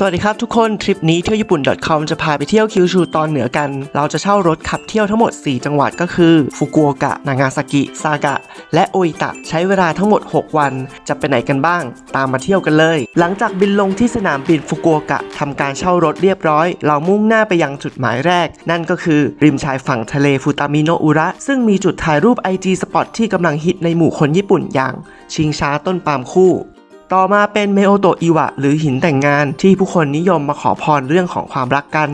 สวัสดีครับทุกคนทริปนี้เที่ยวญี่ปุ่น .com จะพาไปเที่ยวคิวชูตอนเหนือกัน เราจะเช่ารถขับเที่ยวทั้งหมด 4 จังหวัดก็คือฟุกุโอกะ นางาซากิ ซากะ และโออิตะ ใช้เวลาทั้งหมด 6 วัน จะไปไหนกันบ้าง ตามมาเที่ยวกันเลย หลังจากบินลงที่สนามบินฟุกุโอกะทำการเช่ารถเรียบร้อย เรามุ่งหน้าไปยังจุดหมายแรก นั่นก็คือริมชายฝั่งทะเลฟูตามิโนอุระ ซึ่งมีจุดถ่ายรูป IG สปอตที่กำลังฮิตในหมู่คนญี่ปุ่นอย่าง ชิงช้าต้นปาล์มคู่ ต่อมาเป็นเมโอโตอิวะหรือหินแต่งงานที่ผู้คนนิยมมาขอพรเรื่องของความรักกัน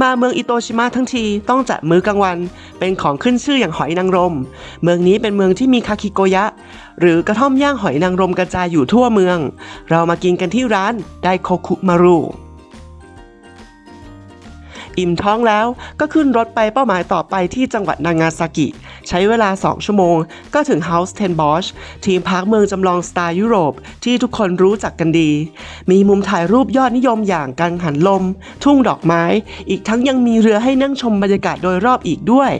มาเมืองอิโตชิมะทั้งทีต้องจัดมื้อกลางวัน เป็นของขึ้นชื่ออย่างหอยนางรม เมืองนี้เป็นเมืองที่มีคาคิโกยะ หรือกระท่อมย่างหอยนางรมกระจายอยู่ทั่วเมือง เรามากินกันที่ร้านไดโคคุมารุ อิ่มท้องแล้วก็ขึ้นรถไปเป้าหมายต่อไปที่จังหวัดนางาซากิ ใช้เวลา 2 ชั่วโมง ก็ถึง House Ten Bosch ทีมพักเมืองจำลองสไตล์ยุโรปที่ทุกคนรู้จักกันดี มีมุมถ่ายรูปยอดนิยมอย่างกังหันลม ทุ่งดอกไม้ อีกทั้งยังมีเรือให้นั่งชมบรรยากาศโดยรอบอีกด้วย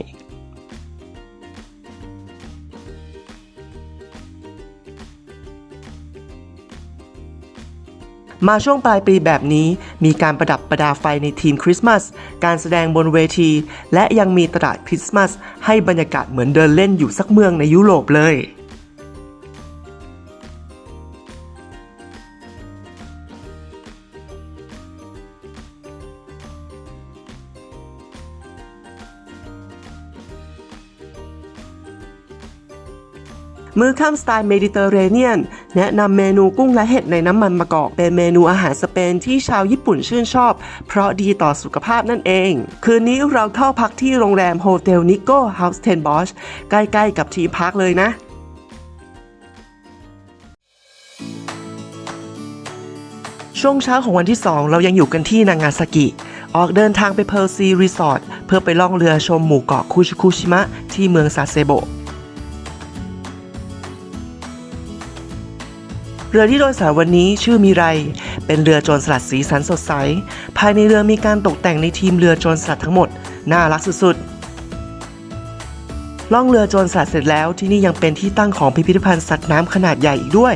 มาช่วงปลายปีแบบนี้ มีการประดับประดาไฟในทีมคริสต์มาส การแสดงบนเวที และยังมีตลาดคริสต์มาส ให้บรรยากาศเหมือนเดินเล่นอยู่สักเมืองในยุโรปเลยมื้อค่ำสไตล์เมดิเตอร์เรเนียน แนะนำเมนูกุ้งและเห็ดในน้ำมันมะกอกเป็นเมนูอาหารสเปนที่ชาวญี่ปุ่นชื่นชอบ เพราะดีต่อสุขภาพนั่นเอง คืนนี้เราเข้าพักที่โรงแรมโฮเทลนิโก้เฮาส์เทนบอชใกล้ๆกับที่พักเลยนะช่วงเช้าของวันที่ 2 เรายังอยู่กันที่นางาซากิ ออกเดินทางไปเพร์ลซีรีสอร์ทเพื่อไปล่องเรือชมหมู่เกาะคุชิคุชิมะที่เมืองซาเซโบะ เรือที่โดยสารวันนี้ชื่อมีไร เป็นเรือโจรสลัดสีสันสดใส ภายในเรือมีการตกแต่งในทีมเรือโจรสลัดทั้งหมด น่ารักสุดๆ ล่องเรือโจรสลัดเสร็จแล้วที่นี่ยังเป็นที่ตั้งของพิพิธภัณฑ์สัตว์น้ำขนาดใหญ่อีกด้วย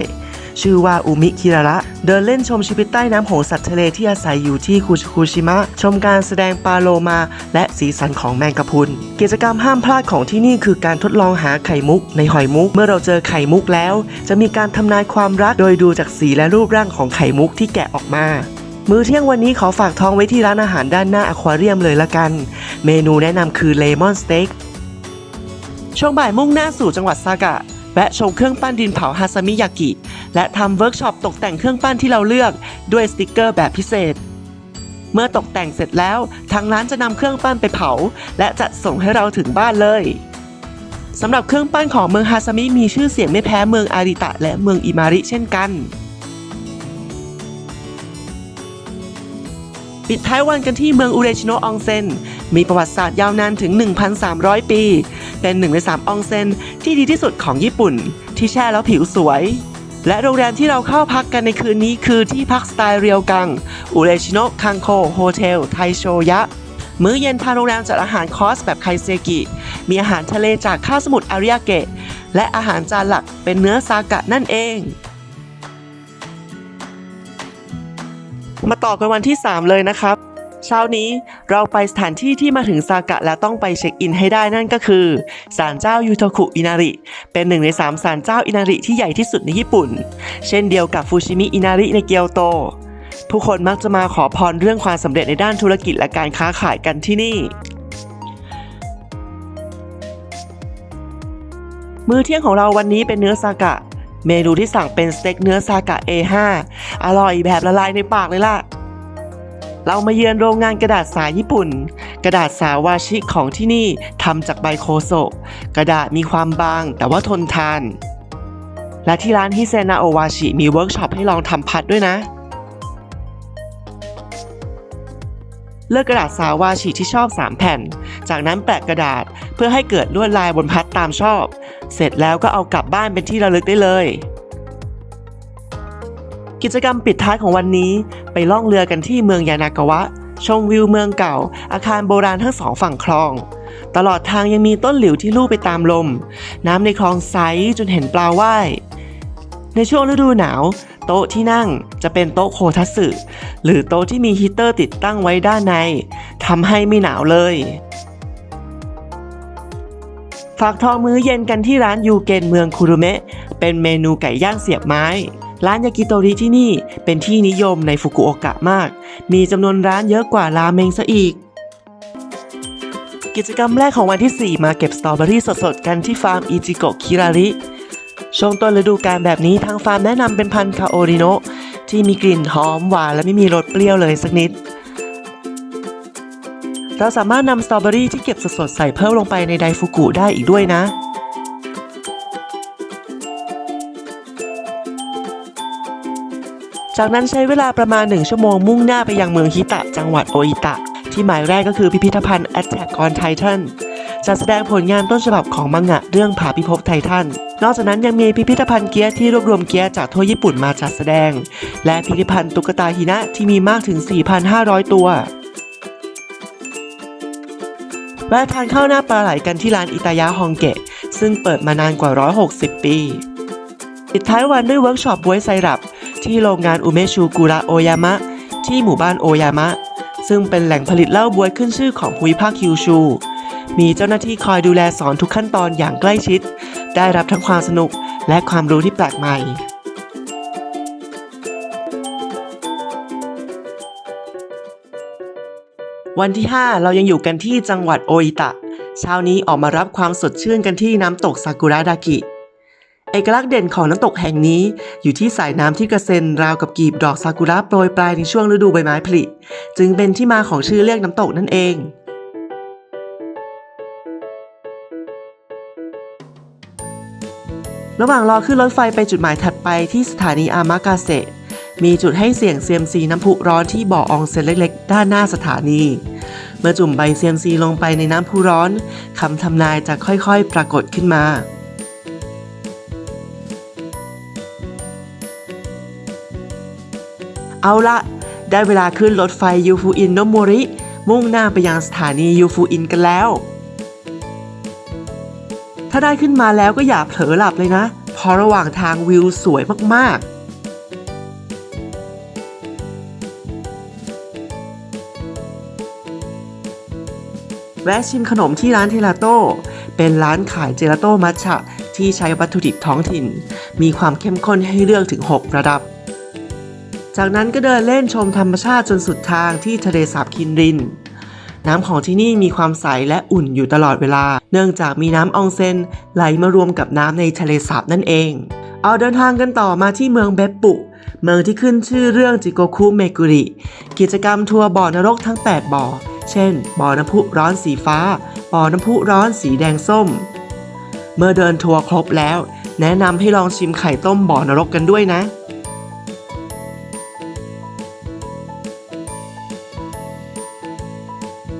ชื่อว่าอุมิคิระระ เดินเล่นชมชีวิตใต้น้ำของสัตว์ทะเลที่อาศัยอยู่ที่คุชคุชิมะ ชมการแสดงปลาโลมา และสีสันของแมงกะพรุน กิจกรรมห้ามพลาดของที่นี่คือการทดลองหาไข่มุก ในหอยมุก เมื่อเราเจอไข่มุกแล้ว จะมีการทำนายความรักโดยดูจากสีและรูปร่างของไข่มุกที่แกะออกมามื้อเที่ยงวันนี้ขอฝากท้องไว้ที่ร้านอาหารด้านหน้าอควาเรียมเลยละกัน เมนูแนะนำคือเลมอนสเต็กช่วงบ่ายมุ่งหน้าสู่จังหวัดซากะ แวะชมเครื่องปั้นดินเผาฮาซามิยากิ และทำเวิร์กช็อปตกแต่งเครื่องปั้นที่เราเลือกด้วยสติกเกอร์แบบพิเศษ เมื่อตกแต่งเสร็จแล้ว ทางร้านจะนำเครื่องปั้นไปเผา และจัดส่งให้เราถึงบ้านเลยสำหรับเครื่องปั้นของเมืองฮาซามิมีชื่อเสียงไม่แพ้เมืองอาริตะ และเมืองอิมาริเช่นกัน ปิดท้ายวันกันที่เมืองอุเรชิโนะอองเซน มีประวัติศาสตร์ยาวนานถึง 1,300 ปี เป็นหนึ่งในสามอองเซนที่ดีที่สุดของญี่ปุ่น ที่แช่แล้วผิวสวย และโรงแรมที่เราเข้าพักกันในคืนนี้คือที่พักสไตล์เรียวกัง อุเรชิโนะคังโคโฮเทล ไทโชยะ มื้อเย็นทางโรงแรมจัดอาหารคอสแบบไคเซกิ มีอาหารทะเลจากข้าวสมุทรอาริยาเกะ และอาหารจานหลักเป็นเนื้อซากะนั่นเอง มาต่อกันวันที่ 3 เลยนะครับ เช้านี้เราไปสถานที่ที่มาถึงซากะแล้วต้องไปเช็คอินให้ได้นั่นก็คือศาลเจ้ายูโทคุอินาริ เป็นหนึ่งในสามศาลเจ้าอินาริที่ใหญ่ที่สุดในญี่ปุ่น เช่นเดียวกับฟูชิมิอินาริในเกียวโต ผู้คนมักจะมาขอพรเรื่องความสำเร็จในด้านธุรกิจและการค้าขายกันที่นี่ มื้อเที่ยงของเราวันนี้เป็นเนื้อซากะ เมนูที่สั่งเป็นสเต็กเนื้อซากะ A5 อร่อยแบบละลายในปากเลยล่ะ เรามาเยือนโรงงานกระดาษสาญี่ปุ่น กระดาษสาวาชิของที่นี่ทำจากใบโคโซะกระดาษมีความบางแต่ว่าทนทาน และที่ร้านฮิเซนาโอวาชิมีเวิร์กช็อปให้ลองทำพัดด้วยนะ เลือกกระดาษสาวาชิที่ชอบ 3 แผ่น จากนั้นแปะกระดาษเพื่อให้เกิดลวดลายบนพัดตามชอบ เสร็จแล้วก็เอากลับบ้านเป็นที่ระลึกได้เลย กิจกรรมปิดท้ายของวันนี้ ไปล่องเรือกันที่เมืองยานากาวะ ชมวิวเมืองเก่า อาคารโบราณทั้งสองฝั่งคลอง ตลอดทางยังมีต้นหลิวที่ลู่ไปตามลม น้ำในคลองใสจนเห็นปลาว่ายในช่วงฤดูหนาว โต๊ะที่นั่งจะเป็นโต๊ะโคทัสึหรือโต๊ะที่มีฮีเตอร์ติดตั้งไว้ด้านในทำให้ไม่หนาวเลย ฝากทองมื้อเย็นกันที่ร้านยูเกนเมืองคุรุเมะเป็นเมนูไก่ย่างเสียบไม้ ร้านยากิโตริที่นี่เป็นที่นิยมในฟุกุโอกะมาก มีจำนวนร้านเยอะกว่าราเมงซะอีก กิจกรรมแรกของวันที่ 4 มาเก็บสตรอเบอรี่สดๆ กันที่ฟาร์มอิจิโกะคิราริ ช่วงต้นฤดูกาลแบบนี้ทางฟาร์มแนะนำเป็นพันธุ์คาโอริโนะที่มีกลิ่นหอมหวานและไม่มีรสเปรี้ยวเลยสักนิด เราสามารถนำสตรอเบอรี่ที่เก็บสดๆใส่เพิ่มลงไปในไดฟุกุได้อีกด้วยนะ จากนั้นใช้เวลาประมาณ 1 ชั่วโมงมุ่งหน้าไปยังเมืองฮิตะ จังหวัดโออิตะ ที่หมายแรกก็คือพิพิธภัณฑ์ Attack on Titan จัดแสดงผลงานต้นฉบับของมังงะเรื่องผาพิภพไททัน นอกจากนั้นยังมีพิพิธภัณฑ์เกียร์ที่รวบรวมเกียร์จากทั่วญี่ปุ่นมาจัดแสดง และพิพิธภัณฑ์ตุ๊กตาหินะที่มีมากถึง 4,500 ตัวแวะทานข้าวหน้าปลาไหลกันที่ร้านอิตายะฮองเกะ ซึ่งเปิดมานานกว่า 160 ปีปิดท้ายวันด้วยเวิร์กช็อปบวยไซรัป ที่โรงงานอุเมชูกุระโอยามะ ที่หมู่บ้านโอยามะ ซึ่งเป็นแหล่งผลิตเหล้าบวยขึ้นชื่อของภูมิภาคคิวชู มีเจ้าหน้าที่คอยดูแลสอนทุกขั้นตอนอย่างใกล้ชิด ได้รับทั้งความสนุกและความรู้ที่แปลกใหม่วันที่ 5 เรายังอยู่กันที่จังหวัดโออิตะ เช้านี้ออกมารับความสดชื่นกันที่น้ำตกซากุระดากิ เอกลักษณ์เด่นของน้ำตกแห่งนี้ อยู่ที่สายน้ำที่กระเซ็นราวกับกีบดอกซากุระโปรยปลายในช่วงฤดูใบไม้ผลิ จึงเป็นที่มาของชื่อเรียกน้ำตกนั่นเองระหว่างรอขึ้นรถไฟไปจุดหมายถัดไปที่สถานีอามากาเซมีจุดให้เสี่ยงเซียมซีน้ำพุร้อนที่บ่ออองเซนเล็กๆ ด้านหน้าสถานี เมื่อจุ่มใบเซียมซีลงไปในน้ำพุร้อนคำทำนายจะค่อยๆ ปรากฏขึ้นมา เอาละได้เวลาขึ้นรถไฟยูฟูอินโนโมริ มุ่งหน้าไปยังสถานียูฟูอินกันแล้ว ถ้าได้ขึ้นมาแล้วก็อย่าเผลอหลับเลยนะเพราะระหว่างทางวิวสวยมากๆแวะชิมขนมที่ร้านเทลาโต้ เป็นร้านขายเจลาโต้มัทฉะที่ใช้วัตถุดิบท้องถิ่น มีความเข้มข้นให้เลือกถึง 6 ระดับ จากนั้นก็เดินเล่นชมธรรมชาติจนสุดทางที่ทะเลสาบคินริน น้ำของที่นี่มีความใสและอุ่นอยู่ตลอดเวลา เนื่องจากมีน้ำอองเซนไหลมารวมกับน้ำในทะเลสาบนั่นเอง เอาเดินทางกันต่อมาที่เมืองเบปปุ เมืองที่ขึ้นชื่อเรื่องจิโกคุเมกุริ กิจกรรมทัวร์บ่อนรกทั้ง 8 บ่อ เช่น บ่อน้ำพุร้อนสีฟ้า บ่อน้ำพุร้อนสีแดงส้ม เมื่อเดินทัวร์ครบแล้ว แนะนำให้ลองชิมไข่ต้มบ่อนรกกันด้วยนะ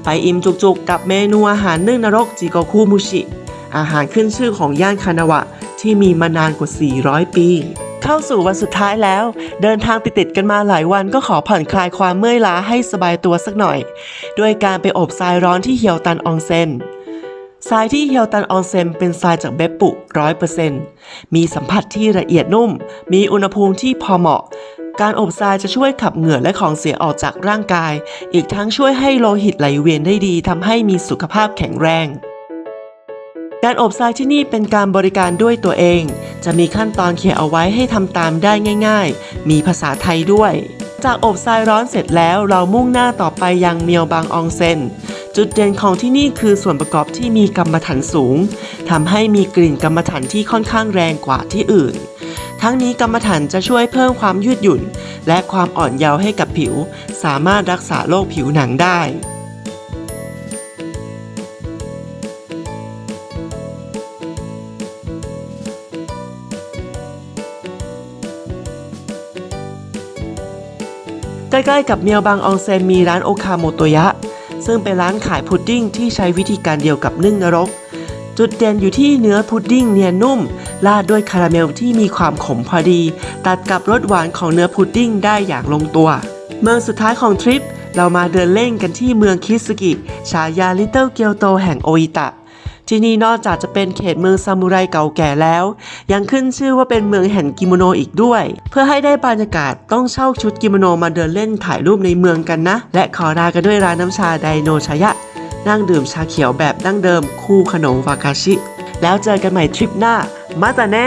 ไปอิ่มจุกๆ กับเมนูอาหารนึ่งนรกจิโกคุมุชิ อาหารขึ้นชื่อของย่านคานาวะที่มีมานานกว่า 400 ปี เข้าสู่วันสุดท้ายแล้ว เดินทางติดๆกันมาหลายวันก็ขอผ่อนคลายความเมื่อยล้าให้สบายตัวสักหน่อย ด้วยการไปอบทรายร้อนที่เฮียวตันอองเซนทรายที่เฮียวตันอองเซนเป็นทรายจากเบปปุร้อยเปอร์เซ็นต์มีสัมผัสที่ละเอียดนุ่ม มีอุณหภูมิที่พอเหมาะ การอบทรายจะช่วยขับเหงื่อและของเสียออกจากร่างกาย อีกทั้งช่วยให้โลหิตไหลเวียนได้ดีทำให้มีสุขภาพแข็งแรง การอบทรายที่นี่เป็นการบริการด้วยตัวเอง จะมีขั้นตอนเขียนเอาไว้ให้ทำตามได้ง่าย ๆ มีภาษาไทยด้วย จากอบทรายร้อนเสร็จแล้วเรามุ่งหน้าต่อไปยังเมียวบางอองเซนจุดเด่นของที่นี่คือส่วนประกอบที่มีกรรมฐานสูงทำให้มีกลิ่นกรรมฐานที่ค่อนข้างแรงกว่าที่อื่น ทั้งนี้กรรมฐานจะช่วยเพิ่มความยืดหยุ่น และความอ่อนเยาว์ให้กับผิว สามารถรักษาโรคผิวหนังได้ใกล้ๆกับเมียวบางอองเซนมีร้านโอคาโมโตยะ ซึ่งเป็นร้านขายพุดดิ้งที่ใช้วิธีการเดียวกับนึ่งนรก จุดเด่นอยู่ที่เนื้อพุดดิ้งเนียนนุ่ม ราดด้วยคาราเมลที่มีความขมพอดี ตัดกับรสหวานของเนื้อพุดดิ้งได้อย่างลงตัว เมืองสุดท้ายของทริป เรามาเดินเล่นกันที่เมืองคิสกิ ฉายาลิตเติ้ลเกียวโตแห่งโออิตะที่นี่นอกจากจะเป็นเขตเมืองซามูไรเก่าแก่แล้ว ยังขึ้นชื่อว่าเป็นเมืองแห่งกิโมโนอีกด้วย เพื่อให้ได้บรรยากาศต้องเช่าชุดกิโมโนมาเดินเล่นถ่ายรูปในเมืองกันนะ และขอลากันด้วยร้านน้ำชาไดโนชายะ นั่งดื่มชาเขียวแบบดั้งเดิมคู่ขนมวากาชิ แล้วเจอกันใหม่ทริปหน้า มาตาเนะ